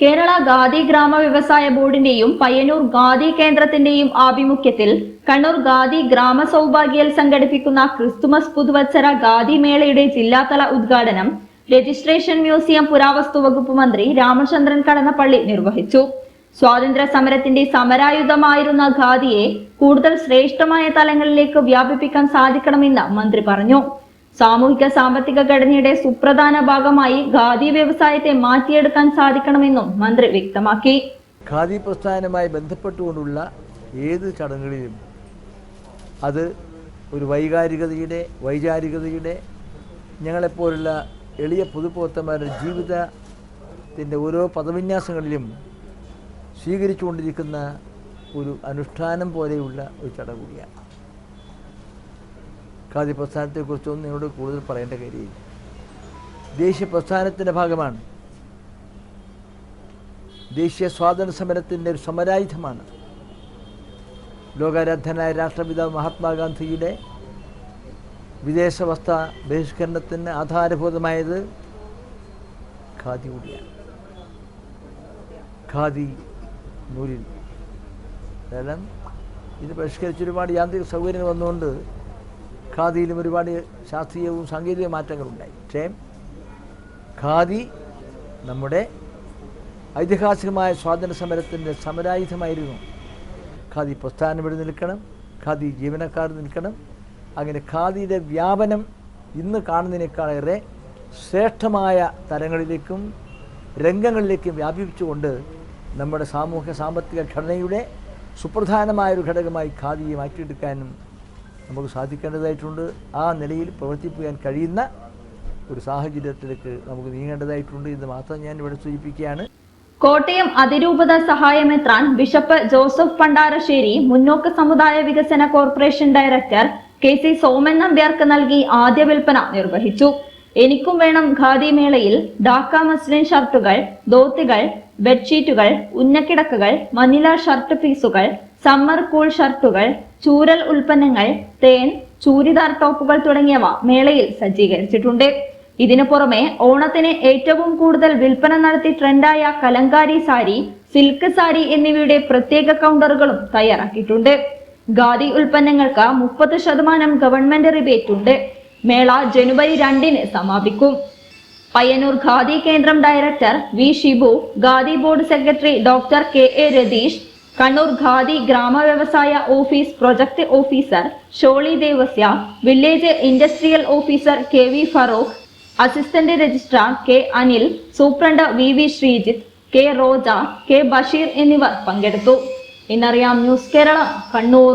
കേരള ഖാദി ഗ്രാമ വ്യവസായ ബോർഡിന്റെയും പയ്യന്നൂർ ഖാദി കേന്ദ്രത്തിന്റെയും ആഭിമുഖ്യത്തിൽ കണ്ണൂർ ഖാദി ഗ്രാമ സൗഭാഗ്യൽ സംഘടിപ്പിക്കുന്ന ക്രിസ്തുമസ് പുതുവത്സര ഖാദി മേളയുടെ ജില്ലാതല ഉദ്ഘാടനം രജിസ്ട്രേഷൻ മ്യൂസിയം പുരാവസ്തു വകുപ്പ് മന്ത്രി രാമചന്ദ്രൻ കടന്നപ്പള്ളി നിർവഹിച്ചു. സ്വാതന്ത്ര്യ സമരത്തിന്റെ സമരായുധമായിരുന്ന ഖാദിയെ കൂടുതൽ ശ്രേഷ്ഠമായ തലങ്ങളിലേക്ക് വ്യാപിപ്പിക്കാൻ സാധിക്കണമെന്ന് മന്ത്രി പറഞ്ഞു. സാമൂഹിക സാമ്പത്തിക ഘടനയുടെ സുപ്രധാന ഭാഗമായി ഖാദി വ്യവസായത്തെ മാറ്റിയെടുക്കാൻ സാധിക്കണമെന്നും മന്ത്രി വ്യക്തമാക്കി. ഖാദി പ്രസ്ഥാനവുമായി ബന്ധപ്പെട്ടുകൊണ്ടുള്ള ഏത് ചടങ്ങുകളിലും അത് ഒരു വൈകാരികതയുടെ വൈചാരികതയുടെ ഞങ്ങളെപ്പോലുള്ള എളിയ പൊതുപ്രവർത്തന്മാരുടെ ജീവിതത്തിന്റെ ഓരോ പദവിന്യാസങ്ങളിലും സ്വീകരിച്ചുകൊണ്ടിരിക്കുന്ന ഒരു അനുഷ്ഠാനം പോലെയുള്ള ഒരു ചടങ്ങ് കൂടിയാണ്. ഖാദി പ്രസ്ഥാനത്തെക്കുറിച്ചൊന്നും നിങ്ങളോട് കൂടുതൽ പറയേണ്ട കാര്യമില്ല. ദേശീയ പ്രസ്ഥാനത്തിന്റെ ഭാഗമാണ്. ദേശീയ സ്വാതന്ത്ര്യ സമരത്തിന്റെ ഒരു സമരായുധമാണ്. ലോകാരാധനായ രാഷ്ട്രപിതാവ് മഹാത്മാഗാന്ധിയുടെ വിദേശ വസ്ത്ര ബഹിഷ്കരണത്തിന് ആധാരഭൂതമായത് ഖാദി കൂടിയാണ് ഖാദി നൂലിൽ കാരണം ഇത് പരിഷ്കരിച്ച് ഒരുപാട് യാന്ത്രിക സൗകര്യങ്ങൾ വന്നുകൊണ്ട് ഖാദിയിലും ഒരുപാട് ശാസ്ത്രീയവും സാങ്കേതിക മാറ്റങ്ങളുണ്ടായി. പക്ഷേ ഖാദി നമ്മുടെ ഐതിഹാസികമായ സ്വാതന്ത്ര്യ സമരത്തിന്റെ സമരായുധമായിരുന്നു. ഖാദി പ്രസ്ഥാനം ഇവിടെ നിൽക്കണം ഖാദി ജീവനക്കാർ നിൽക്കണം. അങ്ങനെ ഖാദിയുടെ വ്യാപനം ഇന്ന് കാണുന്നതിനേക്കാളേറെ ശ്രേഷ്ഠമായ തലങ്ങളിലേക്കും രംഗങ്ങളിലേക്കും വ്യാപിപ്പിച്ചുകൊണ്ട് നമ്മുടെ സാമൂഹ്യ സാമ്പത്തിക ഘടനയുടെ സുപ്രധാനമായൊരു ഘടകമായി ഖാദിയെ മാറ്റിയെടുക്കാനും നമുക്ക് സാധിക്കേണ്ടതായിട്ടുണ്ട്. ആ നിലയിൽ പ്രവർത്തിപ്പിക്കാൻ കഴിയുന്ന ഒരു സാഹചര്യത്തിലേക്ക് നമുക്ക് നീങ്ങേണ്ടതായിട്ടുണ്ട് എന്ന് മാത്രം ഞാൻ ഇവിടെ സൂചിപ്പിക്കുകയാണ്. കോട്ടയം അതിരൂപത സഹായമെത്രാൻ ബിഷപ്പ് ജോസഫ് പണ്ടാരശ്ശേരി മുന്നോക്ക സമുദായ വികസന corporation director K C Soman നമ്പ്യാർക്ക് നൽകി ആദ്യ വിൽപ്പന നിർവഹിച്ചു. എനിക്കും വേണം ഖാദി മേളയിൽ ഡാക്ക മസ്ലിൻ ഷർട്ടുകൾ ധോത്തികൾ ബെഡ്ഷീറ്റുകൾ ഉന്നക്കിടക്കുകൾ മനില ഷർട്ട് പീസുകൾ സമ്മർ കൂൾ ഷർട്ടുകൾ ചൂരൽ ഉൽപ്പന്നങ്ങൾ തേൻ ചൂരിദാർ ടോപ്പുകൾ തുടങ്ങിയവ മേളയിൽ സജ്ജീകരിച്ചിട്ടുണ്ട്. ഇതിനു പുറമെ ഓണത്തിന് ഏറ്റവും കൂടുതൽ വിൽപ്പന നടത്തി ട്രെൻഡായ കലങ്കാരി സാരി സിൽക്ക് സാരി എന്നിവയുടെ പ്രത്യേക കൗണ്ടറുകളും തയ്യാറാക്കിയിട്ടുണ്ട്. ഖാദി ഉൽപ്പന്നങ്ങൾക്ക് മുപ്പത് ശതമാനം ഗവൺമെന്റ് റിബേറ്റ് ഉണ്ട്. മേള ജനുവരി രണ്ടിന് സമാപിക്കും. പയ്യന്നൂർ ഖാദി കേന്ദ്രം director V Shibu khadi board secretary doctor K A Ratheesh Kannur khadi ഗ്രാമ വ്യവസായ office project officer Sholy Devasia village industrial officer K V Farooq assistant registrar K Anil superintendent V V Sreejith K Roja K Basheer എന്നിവർ പങ്കെടുത്തു. ഇന്നറിയാം news Kerala Kannur.